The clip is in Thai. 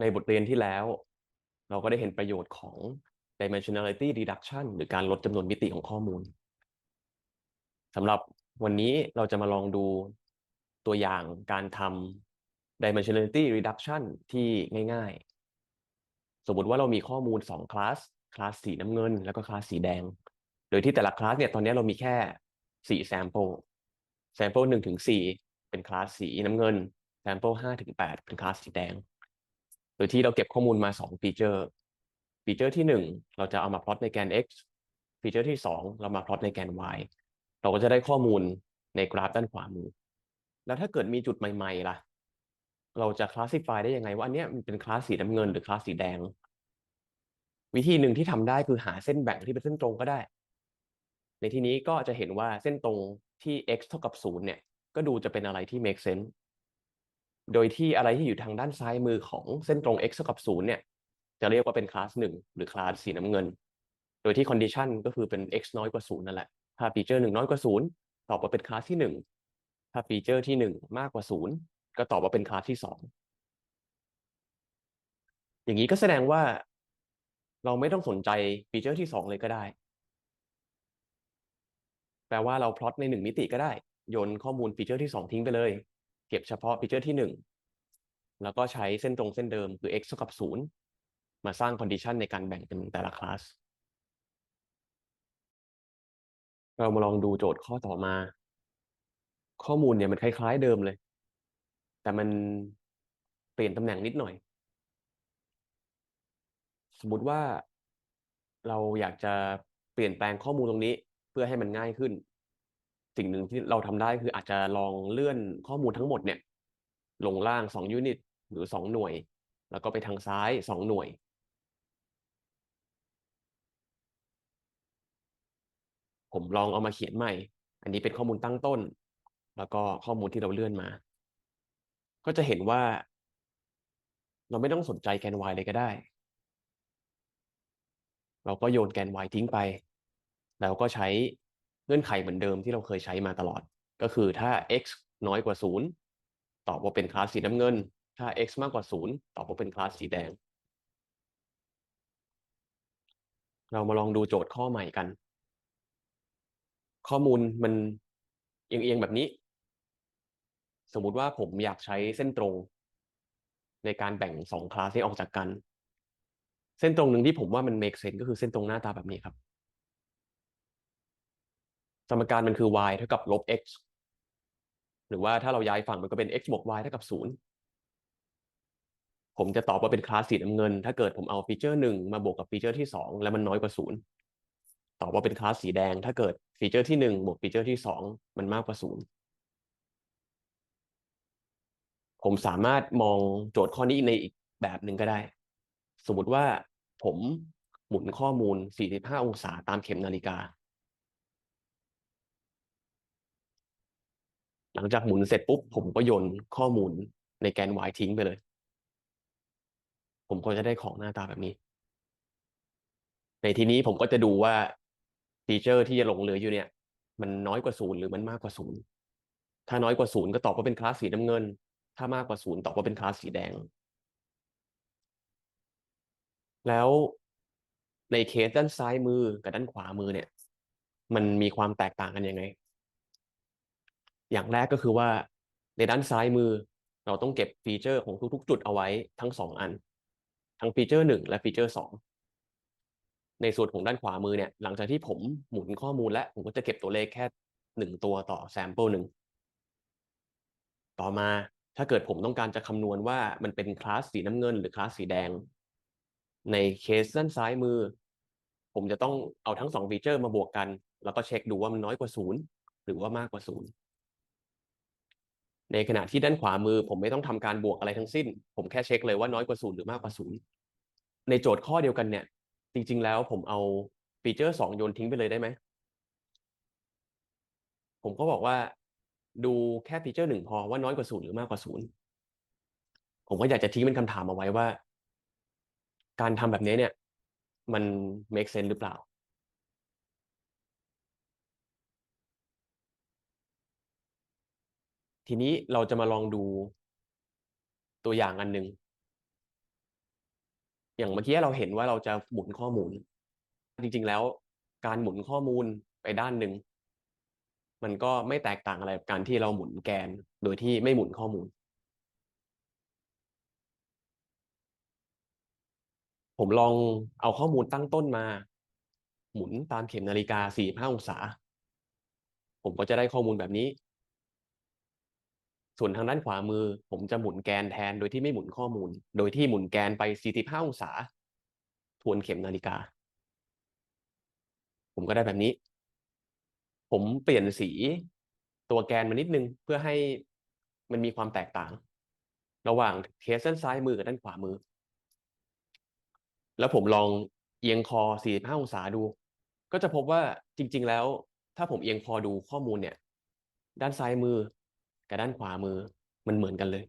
ในบทเรียนที่แล้ว เราก็ได้เห็นประโยชน์ของ dimensionality reduction หรือการลดจำนวนมิติของข้อมูลสำหรับวันนี้เราจะมาลองดูตัวอย่างการทำ dimensionality reduction ที่ง่ายๆ สมมติว่าเรามีข้อมูล2คลาส คลาสสีน้ำเงิน แล้วก็คลาสสีแดง โดยที่แต่ละคลาสเนี่ยตอนนี้เรามีแค่ 4 sample sample 1ถึง4เป็นคลาสสีน้ำเงิน sample 5ถึง8เป็นคลาสสีแดง ยที่เราเก็บข้อมูลมา2ฟีเจอร์ฟีเจอร์ที่ 1 เราจะเอามาพลอตในแกน x ฟีเจอร์ที่ 2 เรามาพลอตในแกน y เราก็จะได้ข้อมูลในกราฟด้านขวามือ แล้วถ้าเกิดมีจุดใหม่ๆล่ะ เราจะคลาสสิฟายได้ยังไงว่าอันเนี้ยมันเป็นคลาสสีน้ำเงินหรือคลาสสีแดง วิธีหนึ่งที่ทำได้คือหาเส้นแบ่งที่เป็นเส้นตรงก็ได้ ในที่นี้ก็จะเห็นว่าเส้นตรงที่ x เท่ากับ0เนี่ย ก็ดูจะเป็นอะไรที่ make sense โดยที่อะไรที่อยู่ทางด้านซ้ายมือของเส้นตรง x เท่ากับ0เนี่ย จะเรียกว่าเป็นคลาส1หรือคลาสสีน้ำเงิน โดยที่ condition ก็คือเป็น x น้อยกว่า0นั่นแหละ ถ้าฟีเจอร์หนึ่งน้อยกว่า0ตอบว่าเป็นคลาสที่ 1 ถ้าฟีเจอร์ที่ 1 มากกว่า 0 ก็ตอบว่าเป็นคลาสที่ 2 อย่างนี้ก็แสดงว่า เราไม่ต้องสนใจฟีเจอร์ที่ 2 เลยก็ได้ แปลว่าเราพลอตใน 1 มิติก็ได้โยนข้อมูลฟีเจอร์ที่ 2 ทิ้งไปเลย เก็บเฉพาะฟีเจอร์ที่1 แล้วก็ใช้เส้นตรงเส้นเดิมคือ x เท่ากับ 0 มาสร้างคอนดิชันในการแบ่งเป็นแต่ละคลาส เรามาลองดูโจทย์ข้อต่อมา ข้อมูลเนี่ยมันคล้ายๆเดิมเลย แต่มันเปลี่ยนตำแหน่งนิดหน่อย สมมติว่าเราอยากจะเปลี่ยนแปลงข้อมูลตรงนี้เพื่อให้มันง่ายขึ้น สิ่งหนึ่งที่เราทำได้คืออาจจะลองเลื่อนข้อมูลทั้งหมดเนี่ยลงล่าง2ยูนิต หรือ2หน่วย แล้วก็ไปทางซ้าย2หน่วย ผมลองเอามาเขียนใหม่ อันนี้เป็นข้อมูลตั้งต้น แล้วก็ข้อมูลที่เราเลื่อนมา ก็จะเห็นว่า เราไม่ต้องสนใจแกน y เลยก็ได้ เราก็โยนแกน y ทิ้งไป แล้วก็ใช้เงื่อนไขเหมือนเดิมที่เราเคยใช้มาตลอด ก็คือถ้า x น้อยกว่า 0 ตอบว่าเป็นคลาสสีน้ำเงิน ถ้า x มากกว่า 0 ตอบว่าเป็นคลาสสีแดง เรามาลองดูโจทย์ข้อใหม่กัน ข้อมูลมันเอียงๆแบบนี้ สมมุติว่าผมอยากใช้เส้นตรง ในการแบ่งสองคลาสให้ออกจากกัน เส้นตรงหนึ่งที่ผมว่ามัน make sense ก็คือเส้นตรงหน้าตาแบบนี้ครับ สมการมันคือ y เท่ากับลบ x หรือว่าถ้าเราย้ายฝั่งมันก็เป็น x บวก y เท่ากับ0 ผมจะตอบว่าเป็นคลาสสีน้ำเงิน ถ้าเกิดผมเอาฟีเจอร์หนึ่งมาบวกกับฟีเจอร์ที่2แล้วมันน้อยกว่า0ตอบว่าเป็นคลาสสีแดง ถ้าเกิดฟีเจอร์ที่1บวกฟีเจอร์ที่2มันมากกว่า0ผมสามารถมองโจทย์ข้อนี้ในอีกแบบหนึ่งก็ได้ สมมติว่าผมหมุนข้อมูล 45 องศาตามเข็มนาฬิกา หลังจากหมุนเสร็จปุ๊บ ผมก็โยนข้อมูลในแกน y ทิ้งไปเลย ผมก็จะได้ของหน้าตาแบบนี้ ในทีนี้ผมก็จะดูว่าฟีเจอร์ที่จะหลงเหลืออยู่เนี่ย มันน้อยกว่าศูนย์หรือมันมากกว่าศูนย์ถ้าน้อยกว่าศูนย์ก็ตอบว่าเป็นคลาสสีน้ำเงิน ถ้ามากกว่าศูนย์ตอบว่าเป็นคลาสสีแดง แล้วในเคสด้านซ้ายมือกับด้านขวามือเนี่ย มันมีความแตกต่างกันยังไง อย่างแรกก็คือว่าในด้านซ้ายมือ เราต้องเก็บฟีเจอร์ของทุก ๆ จุดเอาไว้ทั้งสองอัน ทั้งฟีเจอร์หนึ่งและฟีเจอร์สองในส่วนของด้านขวามือเนี่ยหลังจากที่ผมหมุนข้อมูลแล้ว ผมก็จะเก็บตัวเลขแค่หนึ่งตัวต่อแซมเปิลหนึ่งต่อมาถ้าเกิดผมต้องการจะคำนวณว่ามันเป็นคลาสสีน้ำเงินหรือคลาสสีแดง ในเคสด้านซ้ายมือ ผมจะต้องเอาทั้งสองฟีเจอร์มาบวกกัน แล้วก็เช็คดูว่ามันน้อยกว่าศูนย์หรือว่ามากกว่าศูนย์ ในขณะที่ด้านขวามือ ผมไม่ต้องทำการบวกอะไรทั้งสิ้น ผมแค่เช็คเลยว่าน้อยกว่าศูนย์หรือมากกว่าศูนย์ในโจทย์ข้อเดียวกันเนี่ย จริง ๆ แล้วผมเอาฟีเจอร์สองโยนทิ้งไปเลยได้ไหมผมก็บอกว่าดูแค่ฟีเจอร์หนึ่งพอว่าน้อยกว่าศูนย์หรือมากกว่าศูนย์ผมก็อยากจะทิ้งเป็นคำถามเอาไว้ว่า การทำแบบนี้เนี่ย มัน make sense หรือเปล่า ทีนี้เราจะมาลองดูตัวอย่างอันหนึ่งอย่างเมื่อกี้เราเห็นว่าเราจะหมุนข้อมูล จริง ๆ แล้วการหมุนข้อมูลไปด้านหนึ่งมันก็ไม่แตกต่างอะไรกับการที่เราหมุนแกนโดยที่ไม่หมุนข้อมูล ผมลองเอาข้อมูลตั้งต้นมา หมุนตามเข็มนาฬิกา45องศา ผมก็จะได้ข้อมูลแบบนี้ ส่วนทางด้านขวามือ ผมจะหมุนแกนแทนโดยที่ไม่หมุนข้อมูล โดยที่หมุนแกนไป45องศา ทวนเข็มนาฬิกา ผมก็ได้แบบนี้ ผมเปลี่ยนสีตัวแกนมานิดนึง เพื่อให้มันมีความแตกต่าง ระหว่างเคสด้านซ้ายมือกับด้านขวามือ แล้วผมลองเอียงคอ 45 องศาดู ก็จะพบว่าจริง ๆ แล้ว ถ้าผมเอียงคอดูข้อมูลเนี่ย ด้านซ้ายมือ กับด้านขวามือมันเหมือนกันเลย